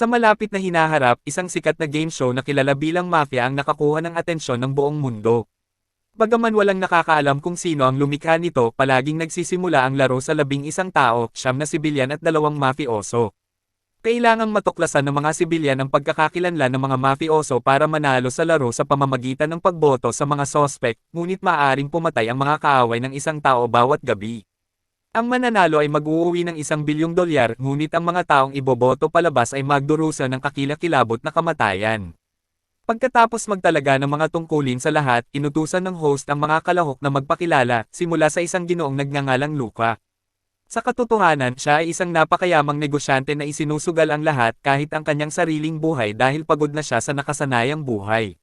Sa malapit na hinaharap, isang sikat na game show na kilala bilang mafia ang nakakuha ng atensyon ng buong mundo. Bagaman walang nakakaalam kung sino ang lumikha nito, palaging nagsisimula ang laro sa labing isang tao, siyam na sibilyan at dalawang mafioso. Kailangang matuklasan ng mga sibilyan ang pagkakakilanlan ng mga mafioso para manalo sa laro sa pamamagitan ng pagboto sa mga sospek, ngunit maaaring pumatay ang mga kaaway ng isang tao bawat gabi. Ang mananalo ay mag-uuwi ng isang bilyong dolyar, ngunit ang mga taong iboboto palabas ay magdurusa ng kakilakilabot na kamatayan. Pagkatapos magtalaga ng mga tungkulin sa lahat, inutusan ng host ang mga kalahok na magpakilala, simula sa isang ginoong nagngangalang Luka. Sa katotohanan, siya ay isang napakayamang negosyante na isinusugal ang lahat kahit ang kanyang sariling buhay dahil pagod na siya sa nakasanayang buhay.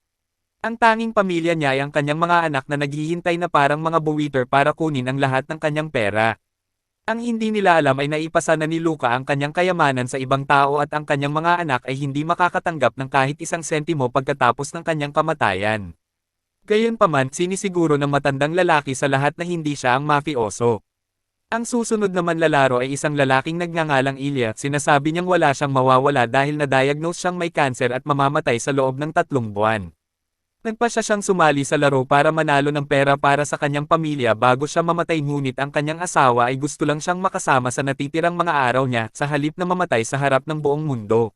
Ang tanging pamilya niya ay ang kanyang mga anak na naghihintay na parang mga buwiter para kunin ang lahat ng kanyang pera. Ang hindi nila alam ay naipasa na ni Luca ang kanyang kayamanan sa ibang tao at ang kanyang mga anak ay hindi makakatanggap ng kahit isang sentimo pagkatapos ng kanyang kamatayan. Gayunpaman, sinisiguro ng matandang lalaki sa lahat na hindi siya ang mafioso. Ang susunod na manlalaro ay isang lalaking nagngangalang Ilya, sinasabi niyang wala siyang mawawala dahil na-diagnose siyang may cancer at mamamatay sa loob ng tatlong buwan. Nagpasya siyang sumali sa laro para manalo ng pera para sa kanyang pamilya bago siya mamatay ngunit ang kanyang asawa ay gusto lang siyang makasama sa natitirang mga araw niya sa halip na mamatay sa harap ng buong mundo.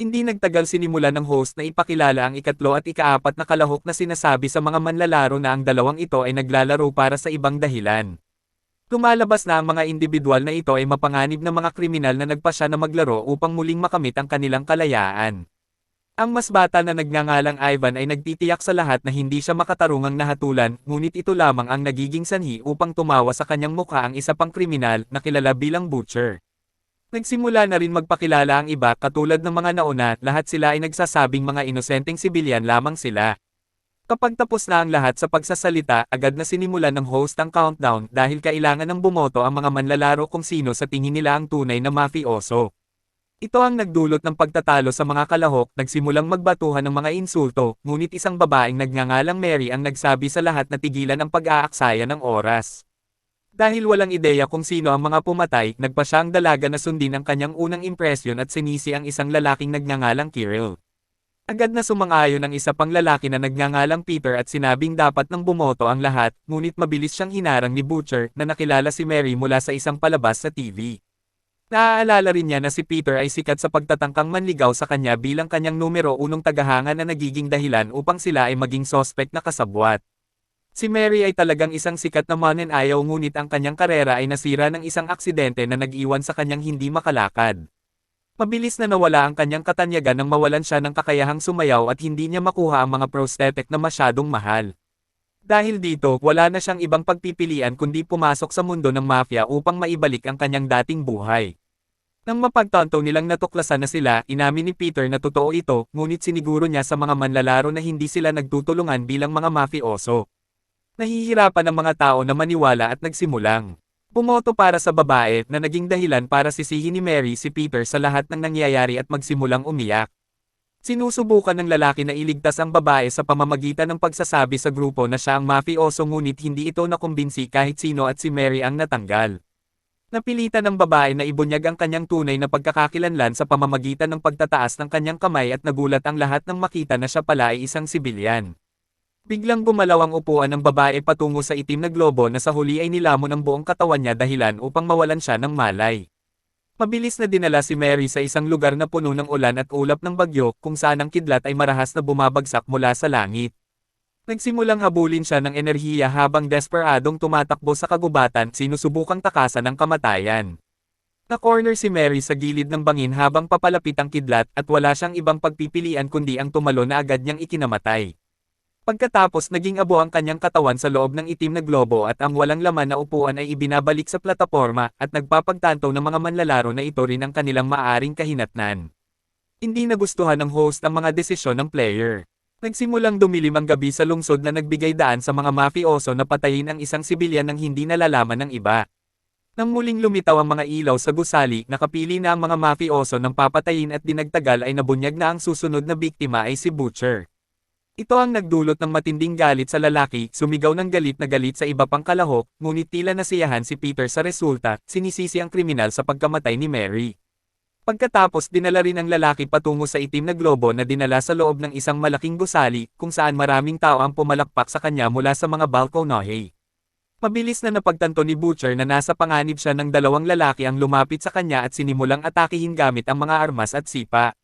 Hindi nagtagal sinimula ng host na ipakilala ang ikatlo at ikaapat na kalahok na sinasabi sa mga manlalaro na ang dalawang ito ay naglalaro para sa ibang dahilan. Lumalabas na ang mga individual na ito ay mapanganib na mga kriminal na nagpasya na maglaro upang muling makamit ang kanilang kalayaan. Ang mas bata na nagngangalang Ivan ay nagtitiyak sa lahat na hindi siya makatarungang nahatulan, ngunit ito lamang ang nagiging sanhi upang tumawa sa kanyang mukha ang isa pang kriminal na kilala bilang Butcher. Nagsimula na rin magpakilala ang iba katulad ng mga nauna, lahat sila ay nagsasabing mga inosenteng sibilyan lamang sila. Kapag tapos na ang lahat sa pagsasalita, agad na sinimulan ng host ang countdown dahil kailangan ng bumoto ang mga manlalaro kung sino sa tingin nila ang tunay na mafioso. Ito ang nagdulot ng pagtatalo sa mga kalahok, nagsimulang magbatuhan ng mga insulto, ngunit isang babaeng nagngangalang Mary ang nagsabi sa lahat na tigilan ang pag-aaksaya ng oras. Dahil walang ideya kung sino ang mga pumatay, nagpa siya ang dalaga na sundin ang kanyang unang impresyon at sinisi ang isang lalaking nagngangalang Kirill. Agad na sumang-ayon ang isa pang lalaki na nagngangalang Peter at sinabing dapat nang bumoto ang lahat, ngunit mabilis siyang hinarang ni Butcher na nakilala si Mary mula sa isang palabas sa TV. Naaalala rin niya na si Peter ay sikat sa pagtatangkang manligaw sa kanya bilang kanyang numero unong tagahanga na nagiging dahilan upang sila ay maging sospek na kasabwat. Si Mary ay talagang isang sikat na mananayaw ngunit ang kanyang karera ay nasira ng isang aksidente na nag-iwan sa kanyang hindi makalakad. Mabilis na nawala ang kanyang katanyagan nang mawalan siya ng kakayahang sumayaw at hindi niya makuha ang mga prosthetic na masyadong mahal. Dahil dito, wala na siyang ibang pagpipilian kundi pumasok sa mundo ng mafia upang maibalik ang kanyang dating buhay. Nang mapagtanto nilang natuklasan na sila, inamin ni Peter na totoo ito, ngunit siniguro niya sa mga manlalaro na hindi sila nagtutulungan bilang mga mafioso. Nahihirapan ang mga tao na maniwala at nagsimulang. Bumoto para sa babae na naging dahilan para sisihin ni Mary si Peter sa lahat ng nangyayari at magsimulang umiyak. Sinusubukan ng lalaki na iligtas ang babae sa pamamagitan ng pagsasabi sa grupo na siya ang mafioso ngunit hindi ito nakumbinsi kahit sino at si Mary ang natanggal. Napilitan ng babae na ibunyag ang kanyang tunay na pagkakakilanlan sa pamamagitan ng pagtataas ng kanyang kamay at nagulat ang lahat nang makita na siya pala ay isang sibilyan. Biglang gumalaw ang upuan ng babae patungo sa itim na globo na sa huli ay nilamon ang buong katawan niya dahilan upang mawalan siya ng malay. Mabilis na dinala si Mary sa isang lugar na puno ng ulan at ulap ng bagyo kung saan ang kidlat ay marahas na bumabagsak mula sa langit. Nagsimulang habulin siya ng enerhiya habang desperadong tumatakbo sa kagubatan sinusubukang takasan ng kamatayan. Na-corner si Mary sa gilid ng bangin habang papalapit ang kidlat at wala siyang ibang pagpipilian kundi ang tumalo na agad niyang ikinamatay. Pagkatapos naging abo ang kanyang katawan sa loob ng itim na globo at ang walang laman na upuan ay ibinabalik sa plataporma at nagpapagtanto ng mga manlalaro na ito rin ang kanilang maaring kahinatnan. Hindi nagustuhan ng host ang mga desisyon ng player. Nagsimulang dumilim ang gabi sa lungsod na nagbigay daan sa mga mafioso na patayin ang isang sibilyan ng hindi nalalaman ng iba. Nang muling lumitaw ang mga ilaw sa gusali, nakapili na ang mga mafioso ng papatayin at dinagtagal ay nabunyag na ang susunod na biktima ay si Butcher. Ito ang nagdulot ng matinding galit sa lalaki, sumigaw ng galit na galit sa iba pang kalahok, ngunit tila nasiyahan si Peter sa resulta, sinisisi ang kriminal sa pagkamatay ni Mary. Pagkatapos dinala rin ang lalaki patungo sa itim na globo na dinala sa loob ng isang malaking gusali, kung saan maraming tao ang pumalakpak sa kanya mula sa mga balkonahe. Mabilis na napagtanto ni Butcher na nasa panganib siya ng dalawang lalaki ang lumapit sa kanya at sinimulang atakihin gamit ang mga armas at sipa.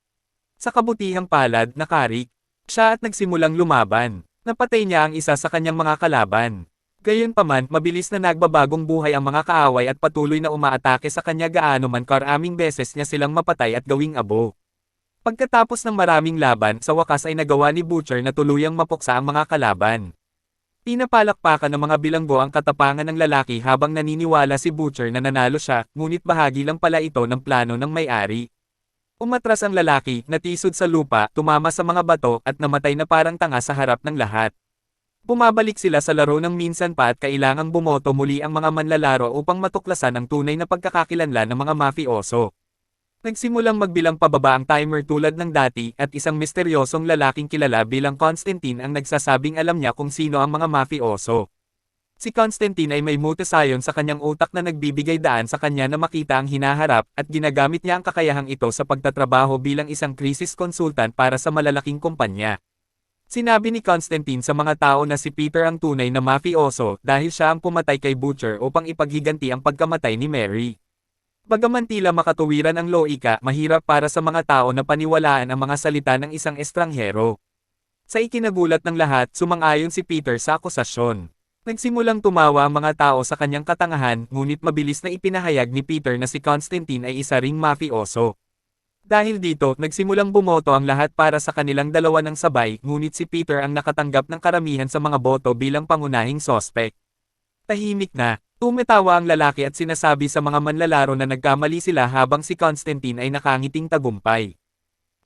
Sa kabutihang palad, nakarik, siya at nagsimulang lumaban. Napatay niya ang isa sa kanyang mga kalaban. Gayunpaman, mabilis na nagbabagong buhay ang mga kaaway at patuloy na umaatake sa kanya gaano man karaming beses niya silang mapatay at gawing abo. Pagkatapos ng maraming laban, sa wakas ay nagawa ni Butcher na tuluyang mapuksa ang mga kalaban. Pinapalakpakan ng mga bilanggo ang katapangan ng lalaki habang naniniwala si Butcher na nanalo siya, ngunit bahagi lang pala ito ng plano ng may-ari. Umatras ang lalaki, natisod sa lupa, tumama sa mga bato, at namatay na parang tanga sa harap ng lahat. Bumabalik sila sa laro ng minsan pa at kailangang bumoto muli ang mga manlalaro upang matuklasan ang tunay na pagkakakilanlan ng mga mafioso. Nagsimulang magbilang pababa ang timer tulad ng dati at isang misteryosong lalaking kilala bilang Constantine ang nagsasabing alam niya kung sino ang mga mafioso. Si Constantine ay may mutasayon sa kanyang utak na nagbibigay daan sa kanya na makita ang hinaharap at ginagamit niya ang kakayahang ito sa pagtatrabaho bilang isang crisis consultant para sa malalaking kumpanya. Sinabi ni Constantine sa mga tao na si Peter ang tunay na mafioso dahil siya ang pumatay kay Butcher upang ipaghiganti ang pagkamatay ni Mary. Bagaman tila makatuwiran ang loika, mahirap para sa mga tao na paniwalaan ang mga salita ng isang estranghero. Sa ikinagulat ng lahat, sumang-ayon si Peter sa akusasyon. Nagsimulang tumawa ang mga tao sa kanyang katangahan, ngunit mabilis na ipinahayag ni Peter na si Constantine ay isa ring mafioso. Dahil dito, nagsimulang bumoto ang lahat para sa kanilang dalawa ng sabay, ngunit si Peter ang nakatanggap ng karamihan sa mga boto bilang pangunahing sospek. Tahimik na, tumetawa ang lalaki at sinasabi sa mga manlalaro na nagkamali sila habang si Constantine ay nakangiting tagumpay.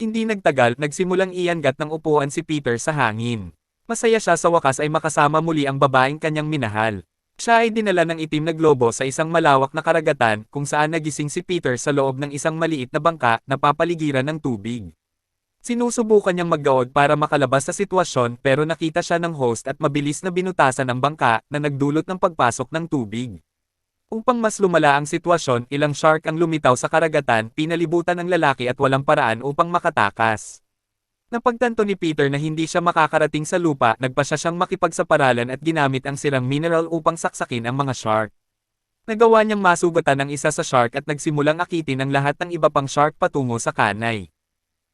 Hindi nagtagal, nagsimulang iyangat ng upuan si Peter sa hangin. Masaya siya sa wakas ay makasama muli ang babaeng kanyang minahal. Siya ay dinala ng itim na globo sa isang malawak na karagatan kung saan nagising si Peter sa loob ng isang maliit na bangka na papaligiran ng tubig. Sinusubukan niyang maggaod para makalabas sa sitwasyon pero nakita siya ng host at mabilis na binutasan ang bangka na nagdulot ng pagpasok ng tubig. Upang mas lumala ang sitwasyon, ilang shark ang lumitaw sa karagatan, pinalibutan ng lalaki at walang paraan upang makatakas. Napagtanto ni Peter na hindi siya makakarating sa lupa, nagpa siya siyang makipagsaparalan at ginamit ang sirang mineral upang saksakin ang mga shark. Nagawa niyang masugatan ang isa sa shark at nagsimulang akitin ang lahat ng iba pang shark patungo sa kanay.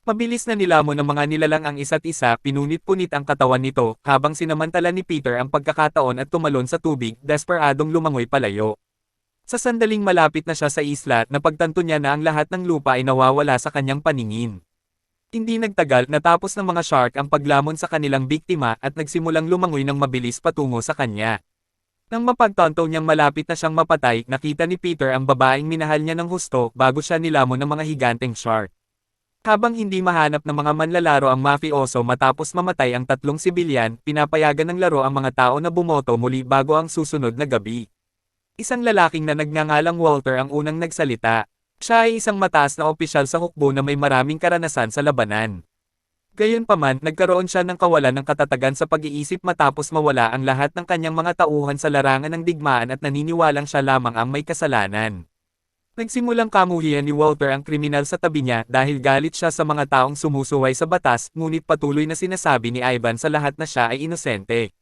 Mabilis na nilamon ng mga nilalang ang isa't isa, pinunit-punit ang katawan nito, habang sinamantala ni Peter ang pagkakataon at tumalon sa tubig, desperadong lumangoy palayo. Sa sandaling malapit na siya sa isla, napagtanto niya na ang lahat ng lupa ay nawawala sa kanyang paningin. Hindi nagtagal natapos ng mga shark ang paglamon sa kanilang biktima at nagsimulang lumangoy ng mabilis patungo sa kanya. Nang mapagtanto niyang malapit na siyang mapatay, nakita ni Peter ang babaeng minahal niya ng husto bago siya nilamon ng mga higanteng shark. Habang hindi mahanap ng mga manlalaro ang mafioso matapos mamatay ang tatlong sibilyan, pinapayagan ng laro ang mga tao na bumoto muli bago ang susunod na gabi. Isang lalaking na nagngangalang Walter ang unang nagsalita. Siya ay isang mataas na opisyal sa hukbo na may maraming karanasan sa labanan. Gayunpaman, nagkaroon siya ng kawalan ng katatagan sa pag-iisip matapos mawala ang lahat ng kanyang mga tauhan sa larangan ng digmaan at naniniwalang siya lamang ang may kasalanan. Nagsimulang kamuhian ni Walter ang kriminal sa tabi niya dahil galit siya sa mga taong sumusuway sa batas ngunit patuloy na sinasabi ni Ivan sa lahat na siya ay inosente.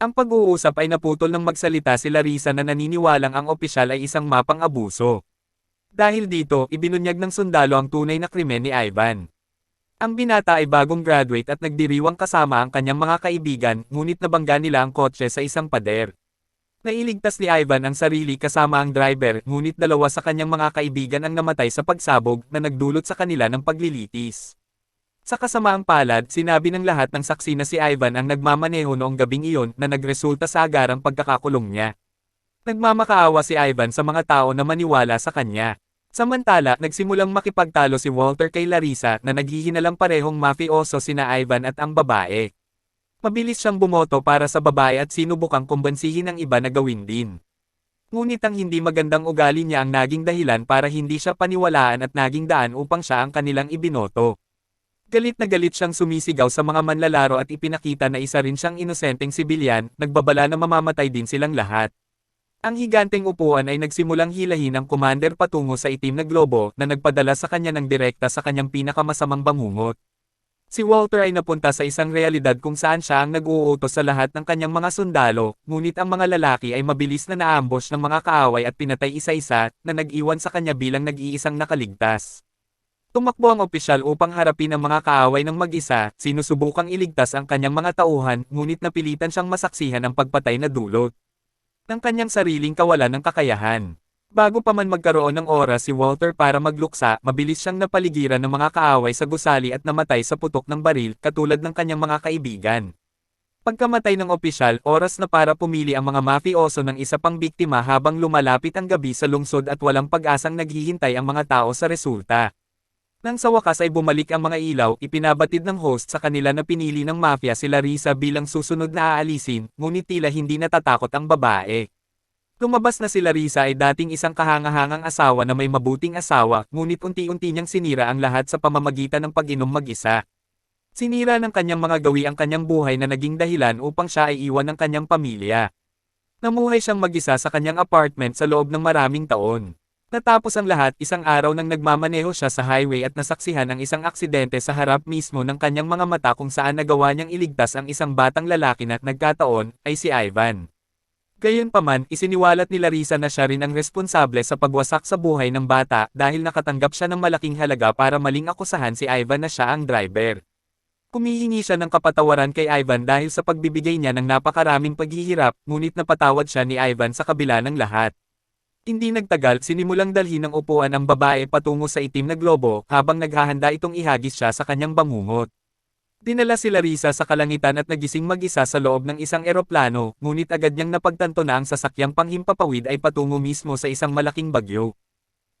Ang pag-uusap ay naputol ng magsalita si Larissa na naniniwalang ang opisyal ay isang mapang abuso. Dahil dito, ibinunyag ng sundalo ang tunay na krimen ni Ivan. Ang binata ay bagong graduate at nagdiriwang kasama ang kanyang mga kaibigan, ngunit nabangga nila ang kotse sa isang pader. Nailigtas ni Ivan ang sarili kasama ang driver, ngunit dalawa sa kanyang mga kaibigan ang namatay sa pagsabog na nagdulot sa kanila ng paglilitis. Sa kasamaang palad, sinabi ng lahat ng saksi na si Ivan ang nagmamaneho noong gabing iyon na nagresulta sa agarang pagkakakulong niya. Nagmamakaawa si Ivan sa mga tao na maniwala sa kanya. Samantala, nagsimulang makipagtalo si Walter kay Larissa na naghihinalang parehong mafioso sina Ivan at ang babae. Mabilis siyang bumoto para sa babae at sinubukang kumbansihin ang iba na gawin din. Ngunit ang hindi magandang ugali niya ang naging dahilan para hindi siya paniwalaan at naging daan upang siya ang kanilang ibinoto. Galit na galit siyang sumisigaw sa mga manlalaro at ipinakita na isa rin siyang inosenteng sibilyan, nagbabala na mamamatay din silang lahat. Ang higanteng upuan ay nagsimulang hilahin ang commander patungo sa itim na globo na nagpadala sa kanya ng direkta sa kanyang pinakamasamang bangungot. Si Walter ay napunta sa isang realidad kung saan siya ang nag-uutos sa lahat ng kanyang mga sundalo, ngunit ang mga lalaki ay mabilis na naambush ng mga kaaway at pinatay isa-isa, na nag-iwan sa kanya bilang nag-iisang nakaligtas. Tumakbo ang opisyal upang harapin ang mga kaaway ng mag-isa, sinusubukang iligtas ang kanyang mga tauhan, ngunit napilitan siyang masaksihan ang pagpatay na dulot ng kanyang sariling kawalan ng kakayahan. Bago pa man magkaroon ng oras si Walter para magluksa, mabilis siyang napaligiran ng mga kaaway sa gusali at namatay sa putok ng baril, katulad ng kanyang mga kaibigan. Pagkamatay ng opisyal, oras na para pumili ang mga mafioso ng isa pang biktima habang lumalapit ang gabi sa lungsod at walang pag-asang naghihintay ang mga tao sa resulta. Nang sa wakas ay bumalik ang mga ilaw, ipinabatid ng host sa kanila na pinili ng mafia si Larissa bilang susunod na aalisin, ngunit tila hindi natatakot ang babae. Lumabas na si Larissa ay dating isang kahangahangang asawa na may mabuting asawa, ngunit unti-unti niyang sinira ang lahat sa pamamagitan ng pag-inom mag-isa. Sinira ng kanyang mga gawi ang kanyang buhay na naging dahilan upang siya ay iwan ng kanyang pamilya. Namuhay siyang mag-isa sa kanyang apartment sa loob ng maraming taon. Natapos ang lahat, isang araw nang nagmamaneho siya sa highway at nasaksihan ang isang aksidente sa harap mismo ng kanyang mga mata kung saan nagawa niyang iligtas ang isang batang lalaki na nagkataon, ay si Ivan. Gayunpaman, isiniwalat ni Larissa na siya rin ang responsable sa pagwasak sa buhay ng bata dahil nakatanggap siya ng malaking halaga para maling akusahan si Ivan na siya ang driver. Kumihingi siya ng kapatawaran kay Ivan dahil sa pagbibigay niya ng napakaraming paghihirap, ngunit napatawad siya ni Ivan sa kabila ng lahat. Hindi nagtagal, sinimulang dalhin ng upuan ang babae patungo sa itim na globo, habang naghahanda itong ihagis siya sa kanyang bangungot. Dinala si Larissa sa kalangitan at nagising mag-isa sa loob ng isang eroplano, ngunit agad niyang napagtanto na ang sasakyang panghimpapawid ay patungo mismo sa isang malaking bagyo.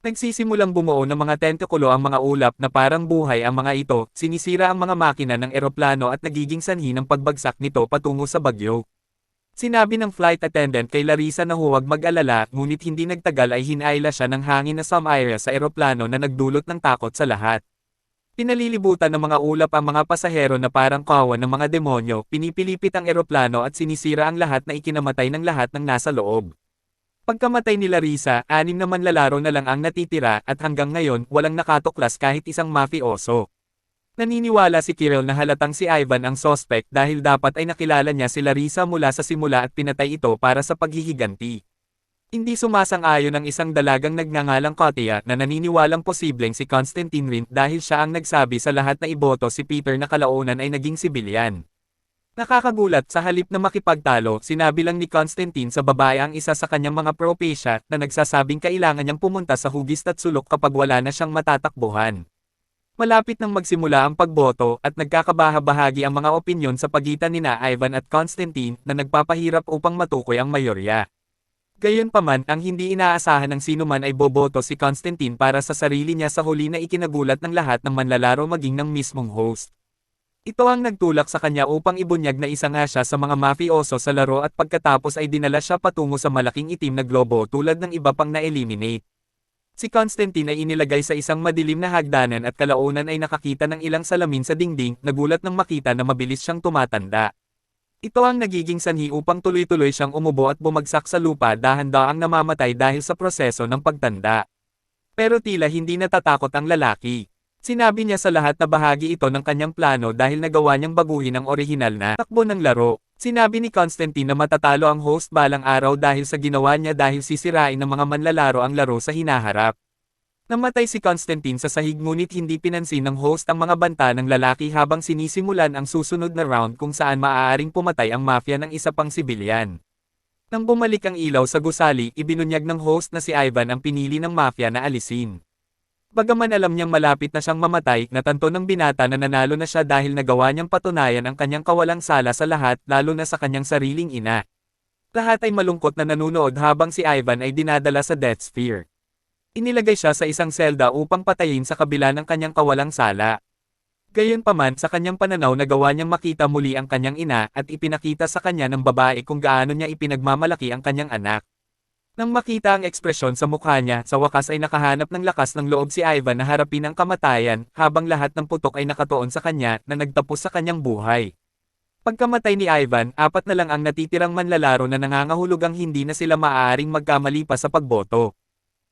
Nagsisimulang bumuo ng mga tentikulo ang mga ulap na parang buhay ang mga ito, sinisira ang mga makina ng eroplano at nagiging sanhi ng pagbagsak nito patungo sa bagyo. Sinabi ng flight attendant kay Larissa na huwag mag-alala, ngunit hindi nagtagal ay hinayla siya ng hangin na sumaya sa eroplano na nagdulot ng takot sa lahat. Pinalilibutan ng mga ulap ang mga pasahero na parang kawan ng mga demonyo, pinipilipit ang eroplano at sinisira ang lahat na ikinamatay ng lahat ng nasa loob. Pagkamatay ni Larissa, anim na manlalaro na lang ang natitira at hanggang ngayon walang nakatuklas kahit isang mafioso. Naniniwala si Kirill na halatang si Ivan ang sospek dahil dapat ay nakilala niya si Larissa mula sa simula at pinatay ito para sa paghihiganti. Hindi sumasang-ayon ang isang dalagang nagngangalang Kotia na naniniwalang posibleng si Constantine Rint dahil siya ang nagsabi sa lahat na iboto si Peter na kalaunan ay naging sibilyan. Nakakagulat sa halip na makipagtalo, sinabi lang ni Constantine sa babae ang isa sa kanyang mga propesya na nagsasabing kailangan niyang pumunta sa hugis at sulok kapag wala na siyang matatakbuhan. Malapit nang magsimula ang pagboto at nagkakabahabahagi ang mga opinyon sa pagitan nina Ivan at Constantine na nagpapahirap upang matukoy ang mayorya. Gayunpaman, ang hindi inaasahan ng sino man ay boboto si Constantine para sa sarili niya sa huli na ikinagulat ng lahat ng manlalaro maging ng mismong host. Ito ang nagtulak sa kanya upang ibunyag na isa nga siya sa mga mafioso sa laro at pagkatapos ay dinala siya patungo sa malaking itim na globo tulad ng iba pang na-eliminate. Si Constantine ay inilagay sa isang madilim na hagdanan at kalaunan ay nakakita ng ilang salamin sa dingding, nagulat nang makita na mabilis siyang tumatanda. Ito ang nagiging sanhi upang tuloy-tuloy siyang umubo at bumagsak sa lupa dahan-daang namamatay dahil sa proseso ng pagtanda. Pero tila hindi natatakot ang lalaki. Sinabi niya sa lahat na bahagi ito ng kanyang plano dahil nagawa niyang baguhin ang orihinal na takbo ng laro. Sinabi ni Constantine na matatalo ang host balang araw dahil sa ginawa niya dahil sisirain ng mga manlalaro ang laro sa hinaharap. Namatay si Constantine sa sahig ngunit hindi pinansin ng host ang mga banta ng lalaki habang sinisimulan ang susunod na round kung saan maaaring pumatay ang mafia ng isa pang sibilyan. Nang bumalik ang ilaw sa gusali, ibinunyag ng host na si Ivan ang pinili ng mafia na alisin. Bagaman alam niyang malapit na siyang mamatay, natanto ng binata na nanalo na siya dahil nagawa niyang patunayan ang kanyang kawalang sala sa lahat, lalo na sa kanyang sariling ina. Lahat ay malungkot na nanunood habang si Ivan ay dinadala sa Death Sphere. Inilagay siya sa isang selda upang patayin sa kabila ng kanyang kawalang sala. Gayunpaman sa kanyang pananaw nagawa niyang makita muli ang kanyang ina at ipinakita sa kanya ng babae kung gaano niya ipinagmamalaki ang kanyang anak. Nang makita ang ekspresyon sa mukha niya, sa wakas ay nakahanap ng lakas ng loob si Ivan na harapin ang kamatayan, habang lahat ng putok ay nakatuon sa kanya, na nagtapos sa kanyang buhay. Pagkamatay ni Ivan, apat na lang ang natitirang manlalaro na nangangahulugang hindi na sila maaaring magkamali pa sa pagboto.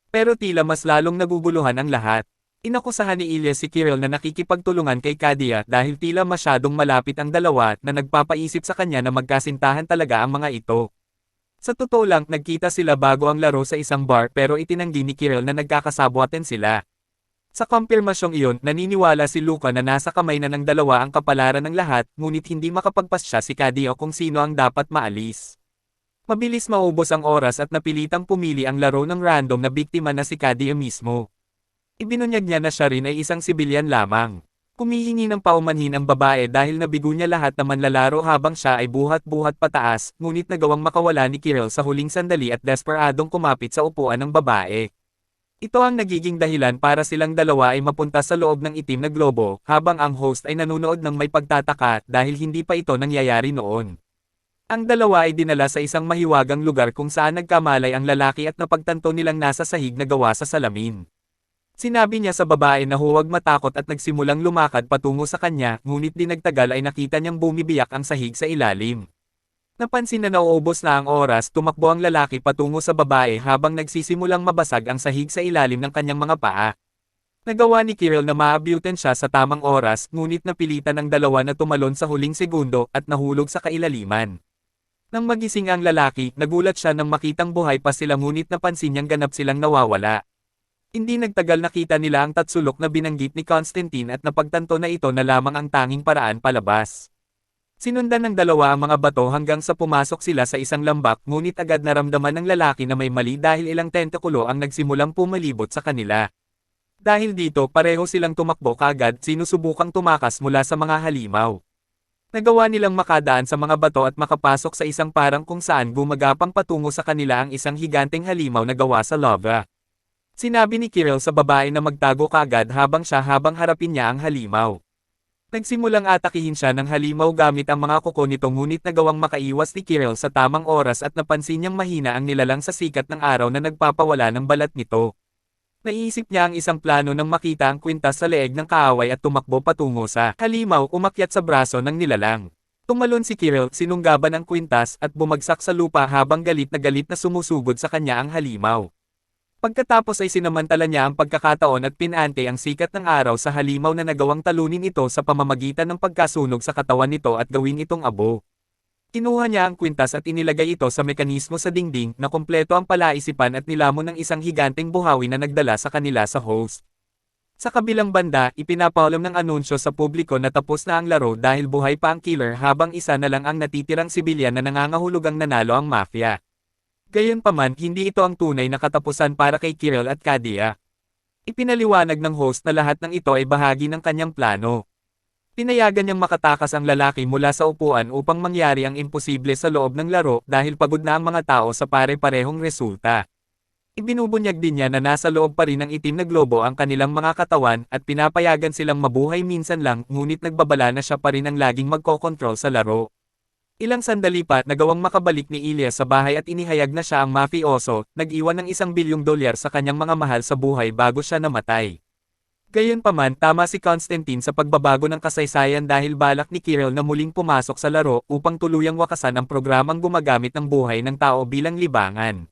Pero tila mas lalong naguguluhan ang lahat. Inakusahan ni Ilya si Kirill na nakikipagtulungan kay Kadia dahil tila masyadong malapit ang dalawa na nagpapaisip sa kanya na magkasintahan talaga ang mga ito. Sa totoo lang, nagkita sila bago ang laro sa isang bar pero itinanggi ni Kirill na nagkakasabwatan sila. Sa kumpirmasyong iyon, naniniwala si Luca na nasa kamay na ng dalawa ang kapalaran ng lahat, ngunit hindi makapagpasya si Kadio kung sino ang dapat maalis. Mabilis maubos ang oras at napilitang pumili ang laro ng random na biktima na si Kadio mismo. Ibinunyag niya na siya rin ay isang sibilyan lamang. Kumihingi ng paumanhin ang babae dahil nabigo niya lahat na manlalaro habang siya ay buhat-buhat pataas, ngunit nagawang makawala ni Kirill sa huling sandali at desperadong kumapit sa upuan ng babae. Ito ang nagiging dahilan para silang dalawa ay mapunta sa loob ng itim na globo, habang ang host ay nanonood ng may pagtataka dahil hindi pa ito nangyayari noon. Ang dalawa ay dinala sa isang mahiwagang lugar kung saan nagkamalay ang lalaki at napagtanto nilang nasa sahig na gawa sa salamin. Sinabi niya sa babae na huwag matakot at nagsimulang lumakad patungo sa kanya, ngunit di ay nakita niyang bumibiyak ang sahig sa ilalim. Napansin na nauubos na ang oras, tumakbo ang lalaki patungo sa babae habang nagsisimulang mabasag ang sahig sa ilalim ng kanyang mga paa. Nagawa ni Kirill na maabutin siya sa tamang oras, ngunit napilitan ng dalawa na tumalon sa huling segundo at nahulog sa kailaliman. Nang magising ang lalaki, nagulat siya nang makitang buhay pa sila ngunit napansin niyang ganap silang nawawala. Hindi nagtagal nakita nila ang tatsulok na binanggit ni Constantine at napagtanto na ito na lamang ang tanging paraan palabas. Sinundan ng dalawa ang mga bato hanggang sa pumasok sila sa isang lambak ngunit agad naramdaman ng lalaki na may mali dahil ilang tentakulo ang nagsimulang pumalibot sa kanila. Dahil dito pareho silang tumakbo kaagad sinusubukang tumakas mula sa mga halimaw. Nagawa nilang makadaan sa mga bato at makapasok sa isang parang kung saan gumagapang patungo sa kanila ang isang higanteng halimaw na gawa sa lava. Sinabi ni Kirill sa babae na magtago kaagad habang siya habang harapin niya ang halimaw. Nagsimulang atakihin siya ng halimaw gamit ang mga kuko nito ngunit nagawang makaiwas ni Kirill sa tamang oras at napansin niyang mahina ang nilalang sa sikat ng araw na nagpapawala ng balat nito. Naisip niya ang isang plano nang makita ang kwintas sa leeg ng kaaway at tumakbo patungo sa halimaw umakyat sa braso ng nilalang. Tumalon si Kirill, sinunggaban ang kwintas at bumagsak sa lupa habang galit na galit na sumusugod sa kanya ang halimaw. Pagkatapos ay sinamantala niya ang pagkakataon at pinante ang sikat ng araw sa halimaw na nagawang talunin ito sa pamamagitan ng pagkasunog sa katawan nito at gawin itong abo. Kinuha niya ang kwintas at inilagay ito sa mekanismo sa dingding na kompleto ang palaisipan at nilamon ng isang higanteng buhawi na nagdala sa kanila sa host. Sa kabilang banda, ipinapaulam ng anunsyo sa publiko na tapos na ang laro dahil buhay pa ang killer habang isa na lang ang natitirang sibilyan na nangangahulugang nanalo ang mafia. Gayunpaman, hindi ito ang tunay na katapusan para kay Kirill at Kadia. Ipinaliwanag ng host na lahat ng ito ay bahagi ng kanyang plano. Pinayagan niyang makatakas ang lalaki mula sa upuan upang mangyari ang imposible sa loob ng laro dahil pagod na ang mga tao sa pare-parehong resulta. Ibinubunyag din niya na nasa loob pa rin ng itim na globo ang kanilang mga katawan at pinapayagan silang mabuhay minsan lang ngunit nagbabala na siya pa rin ang laging magkokontrol sa laro. Ilang sandali pa, nagawang makabalik ni Ilya sa bahay at inihayag na siya ang mafioso, nag-iwan ng isang bilyong dolyar sa kanyang mga mahal sa buhay bago siya namatay. Gayunpaman, tama si Constantine sa pagbabago ng kasaysayan dahil balak ni Kirill na muling pumasok sa laro upang tuluyang wakasan ang programang gumagamit ng buhay ng tao bilang libangan.